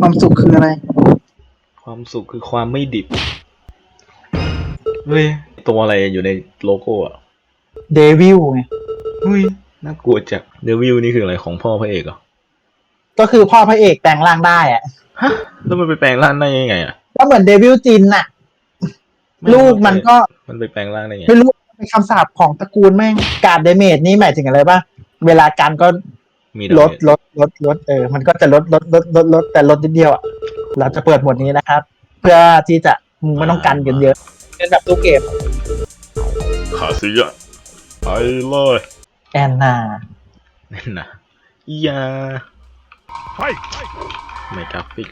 ความสุขคืออะไร ความสุขคือความไม่ดิบ เฮ้ย ตัวอะไรอยู่ในโลโก้อะเดวิลไงเฮ้ย น่ากลัวจัดเดวิลนี่คืออะไรของพ่อพระเอกเหรอ ก็คือพ่อพระเอกแปลงร่างได้อะฮะ แล้วมันไปแปลงร่างได้ยังไงอะก็เหมือนเดวิลจินน่ะ ลูกมันก็ มันไปแปลงร่างได้ไง ไม่รู้เป็นคำสาปของตระกูลแม่งการเดเมจนี่หมายถึงอะไรป่ะเวลาการก็ มีลดลดลดลดเออ มันก็จะลดลดลดลดลดแต่ลดนิดเดียวอะเราจะเปิดหมวดนี้นะครับ เพื่อที่จะมึงไม่ต้องกันกันเยอะเป็นแบบตู้เกมขาเสียไปเลยแอนนานั่นนะอยาไม่กราฟิก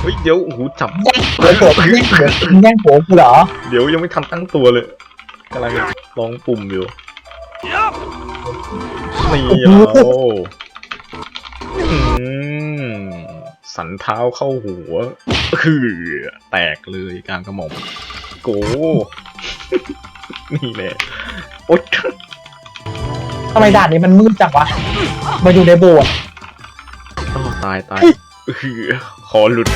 เฮ้ยเดี๋ยวโอ้โหจับแย่งหัวเกิดแย่งหัวแย่งหัวกูเหรอ เดี๋ยวยังไม่ทันตั้งตัวเลยกำลังลองปุ่มอยู่ นี่เอาอืมสันเท้าเข้าหัวคือแตกเลยกลางกระหม่อมโก นี่แหละโอ๊ยทำไมด่านนี้มันมืดจังวะมาอยู่ในโบสถ์อ้าวตายตายเออคอหลุด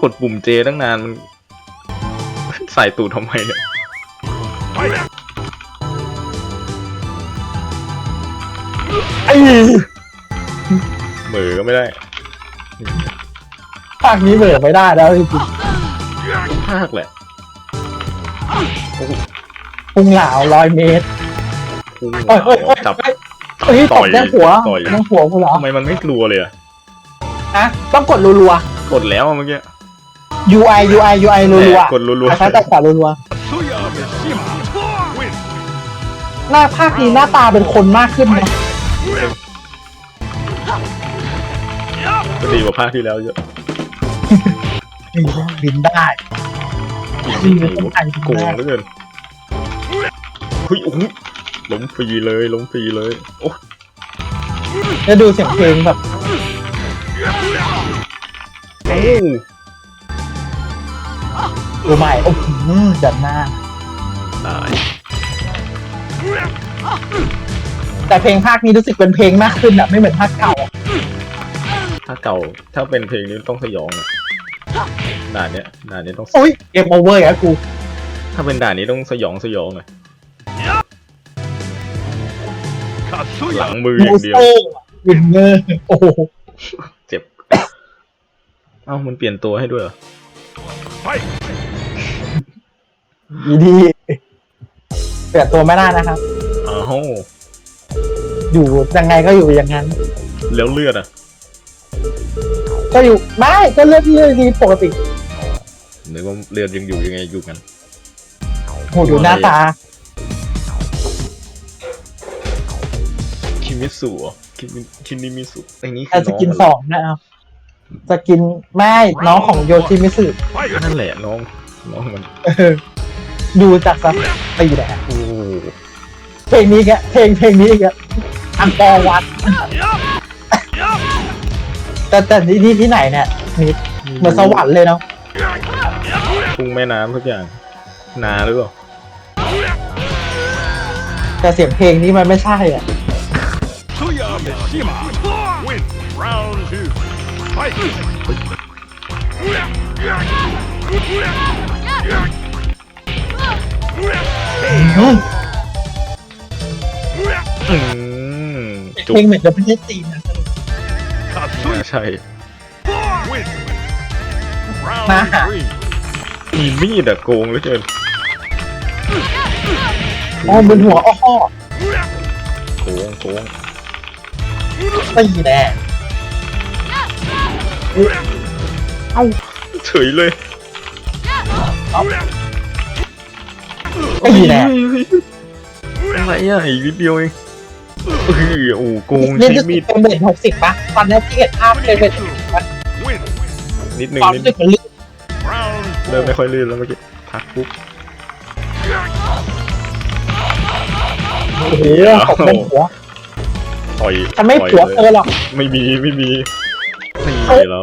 กดปุ่มเจตั้งนานมัน ใส่ตูดทำไมเนี่ยไอ้เหมือก็ไม่ได้ภาคนี้เบิกไม่ได้แล้วจริงภาคแหละๆพุงเหลาร้อยเมตรพุ่งเฮ้ยเฮ้ยเฮ้ยจับเฮ้ยเฮ้ยตบแย่งหัวต่อยแย่งหัวกูเหรอทำไมมันไม่กลัวเลยอะฮะต้องกดรัวกดแล้วอะเมื่อกี้ๆ UI UI UI รัวกดรัวๆซ้ายแต่ขวารัวๆหน้าภาคนี้หน้าตาเป็นคนมากขึ้นนะๆก็ดีกว่าภาคที่แล้วเยอะนี่บินได้ดีกว่าภาคที่โกงแล้วเหลือเกินเฮ้ยโอ้โหล้มฟรีเลยล้มฟรีเลยโอ้แล้วดูเสียงเพลงแบบเอ้าโอ้ไม่โอ้โหจัดหน้า ตายแต่เพลงภาคนี้รู้สึกเป็นเพลงมากขึ้นอะไม่เหมือนภาคเก่าอะถ้าเก่าถ้าเป็นเพลงนี้ต้องสยองอะด่านเนี้ยด่านนี้ต้อง โอ้ยเกมโอเวอร์อะกู ถ้าเป็นด่านนี้ต้องสยองสยองหน่อยหลังมืออย่างเดียวโซ่วินเนอร์โอ้โหเจ็บ เอ้ามันเปลี่ยนตัวให้ด้วยเหรอ ดีดีเปลี่ยนตัวไม่ได้นะครับ อ้าวอยู่ยังไงก็อยู่อย่างนั้น แล้วเลือดอะก็อยู่ไม่ก็เลือกเลือกดีปกตินึกว่าเลือดยังอยู่ยังไงอยู่กันโหดูหน้าตาคิมิสุเหรอคิมิคินิมิสุไอ้นี่คืแต่อสน้องกินมันสองนะครับสกินไม่น้องของโยชิมิสึนั่นแหละน้องน้องมัน เออ ดูจากสตีแหละโอ้โหเพลงนี้แกเพลงเพลงนี้แกอังกอร์วัดแต่แต่ที่ที่ที่ไหนเนี่ยนิดเหมือนสวรรค์เลยเนาะทุ่งแม่น้ำทุกอย่าง นาหรือเปล่าแต่เสียงเพลงนี้มันไม่ใช่อะ Tsuya Mishima win round two. Fight! อืมจุเพกลงเหมือนจะประเทศจีนนะ Katsuya ใช่ win. มา Round หา three. มีมีดอะโกงเหลือเกินอ๋อบนหัวอ้อโกงโกงตีแน่เอ้าเฉยเลย ตีแน่อะไรอะอีกนิดเดียวเองเฮ้ยโอ้โหโกงเล่นใช้จะมีสิดบเป็นเบทหกสิบปะตอนนี้ที่เห็นภาพเป็นเบทหกสิบปะ Win. นิดนึงความนิดรู้สึกมันลื่น Round เริ่ม four. ไม่ค่อยลื่นแล้วเมื่อกี้พักปุ๊บโอ้โหตกเป็นหัวต่อยฉันไม่ต่อยผัวเลยเธอหรอกไม่มีไม่มีนี่เอ้ยเรา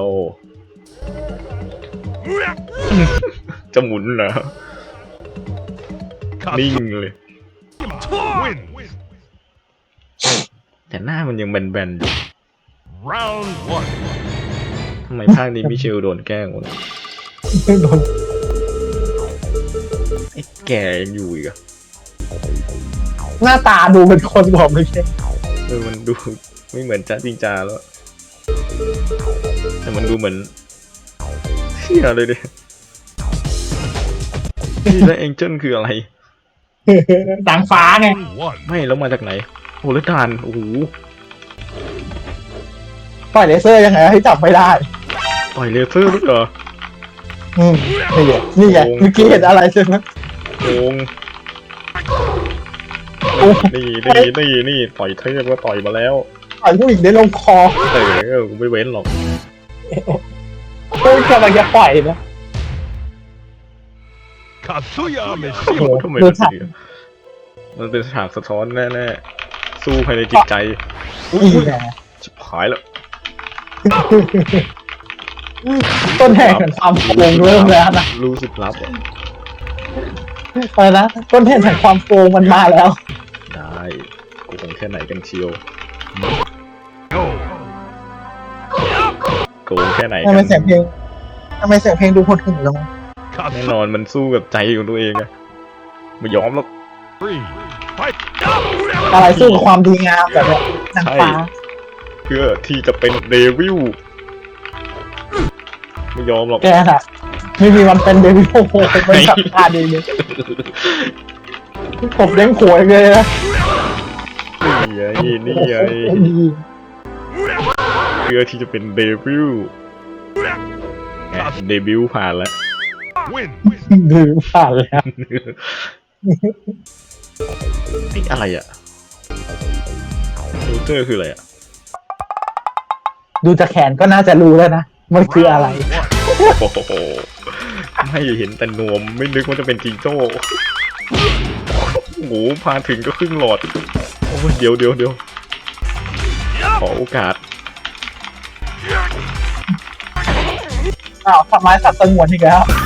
จะหมุนเหรอ นิ่งเลย Win. แต่หน้ามันยังแบนๆอยู่ Round one. ทำไมภาคนี้มิเชลโดนแกล้งวะเนี่ยโดนไอ้แกยังอยู่อีกอะหน้าตาดูเป็นคนบอกไม่ใช่เออมันดูไม่เหมือนจ้าจริงจาแล้ว แต่มันดูเหมือนเชี่ยเลยดิ นี่แล้วเอ็งเจิลคืออะไร นางฟ้าไง Round one. ไม่แล้วมาจากไหนโอ้แล้วดานโอ้โหปล่อยเลเซอร์ยังไงให้จับไม่ได้ต่อยเลเซอร์ด้วยเหรออืมนี่ไงนี่ไงโอ้เมื่อกี้เห็นอะไรใช่ไหมโกงโอ้นี่นี่นี่นี่ต่อยเทพก็ต่อยมาแล้วต่อยผู้หญิงได้ลงคอเออเออกูไม่เว้นหรอกผู้กำลังจะปล่อยนะ Kazuya โอ้ Mishima. ทำไมดูมันฉากถึงมันเป็นฉากสะท้อนแน่ๆ สู้ภายในจิตใจนี่ไงชิบหายแล้ว ต้นแห่งแห่งความโกงเริ่มแล้วนะ รู้สึกลับอะไปนะต้นแห่งแห่งความโกงมันมาแล้ว ได้กูคงแค่ไหนกันเชียว Go. โกงแค่ไหนทำไมกันเสียงเพลงทำไมเสียงเพลงดูหดหู่ลง แน่ Kazuya. นอนมันสู้กับใจของตัวเองอะไม่ยอมหรอก Three. Fight. อะไรสู้กับความดีงามแบบเนี้ยนางฟ้าเพื่อที่จะเป็นเดวิลไม่ยอมหรอก แกน่ะ ไม่มีวันเป็นเดวิลโอ้โหเป็นสัตว์ตาดีเลยผมเลี้ยงขวยเลยนะนี่ไงนี่ไงเพื่อที่จะเป็นเดวิลแหมเดบิวต์ผ่านแล้ว Win. ดืมผ่านแล้วนี่อะไรอะลูเตอร์คืออะไรอะดูจากแขนก็น่าจะรู้แล้วนะมันคืออะไร Round one. โอ้โหไม่เห็นแต่นวมไม่นึกว่าจะเป็นจิงโจ้โอ้โหพาถึงก็ครึ่งหลอด โอ้ยเดี๋ยวเดี๋ยวเดี๋ยวขอโอกาสอ้าวทำร้ายสัตว์สงวนอีกแล้วกู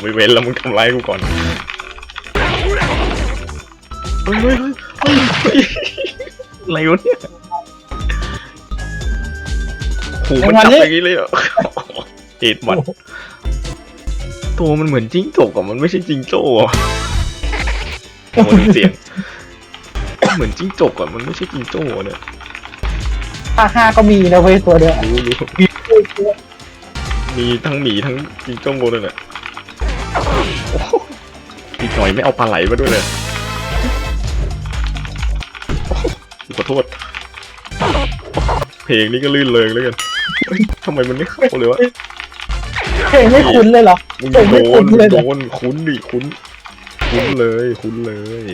ไม่เว้นแล้วมึงทำร้ายกูก่อนเฮ้ยเฮ้ยเฮ้ยเฮ้ยเฮ้ยอะไรวะเนี่ยโหมันจับอย่างนี้เลยเหรอเอ็ดมันตัวมันเหมือนจิ้งจกอะมันไม่ใช่จิ้งโจ้อะโอ้โหดูเสียงเหมือนจิ้งจกอะมันไม่ใช่จิ้งโจ้อะเนี่ยภาคห้าก็มีนะเว้ยตัวเดียวรู้รู้มีทั้งหมีทั้งจิ้งโจ้เลยเนี่ยโอ้โห อีกหน่อยไม่เอาปลาไหลมาด้วยเลยโอ้โหขอโทษ เพลงนี้ก็ลื่นเลยแล้วกันเฮ้ยทำไมมันไม่เข้าเลยวะเพลงไม่คุ้นเลยเหรอมึงเพลงโดไม่คุ้นนเลยโดเหรอนคุ้นดิคุ้น คุ้นเลยคุ้นเลย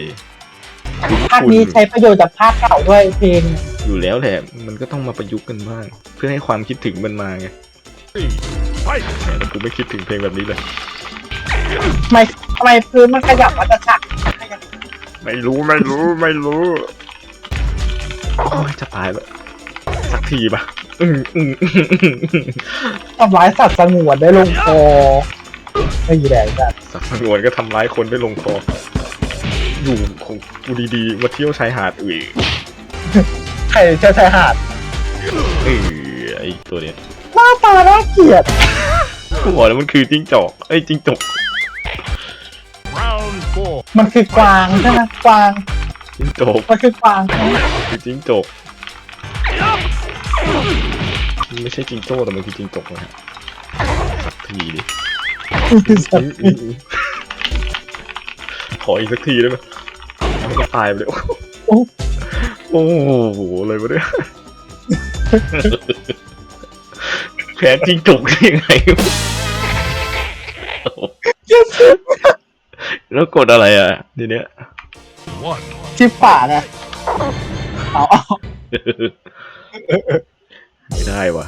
คุ้นภาคนี้ใช้ประโยชน์จากภาคเก่าด้วยเพลง อยู่แล้วแหละ มันก็ต้องมาประยุกต์กันบ้าง เพื่อให้ความคิดถึงมันมาไง Three. Fight. แต่กูไม่คิดถึงเพลงแบบนี้เลย ทำไมทำไมพื้นมันขยับมาจากฉากไม่รู้ไม่รู้ไม่รู้ โอ้ยจะตายแล้วสักทีปะอืมอืมอืมอืมอืมทำร้ายสัตว์สงวนได้ลงคอไม่แรงจัดสักสงวนก็ทำร้ายคนได้ลงคอ อยู่ของกูดีๆมาเที่ยวชายหาดอื่นใครเชื่อชายหาดเออไอตัวเนี้ยหน้าตาน่าเกลียดกูบอกแล้วมันคือจิ้งจอกไอ้ยจิ้งจก Round four. มันคือกวางใช่ไหมกวาง จิ้งจกมันคือกวางใช่ไหมคือจิ้งจกมันไม่ใช่จิ้งโจ้แต่มันคือจิ้งจกนะฮะสักทีดิอื้ออื้ออื้อขออีกสักทีได้ไหมมันก็ตายไปเลยโอ้ โอ้โหเลยวะเนี่ยแพ้จิ้งจกได้ยังไงวะ แล้วกดอะไรอะทีเนี้ย One. ชิบป่านะเอาเอาไม่ได้วะ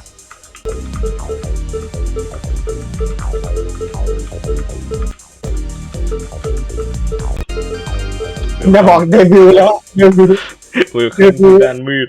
อย่าบอกเดบิวต์แล้วเดบิวต์มือขึ้นด้านมืด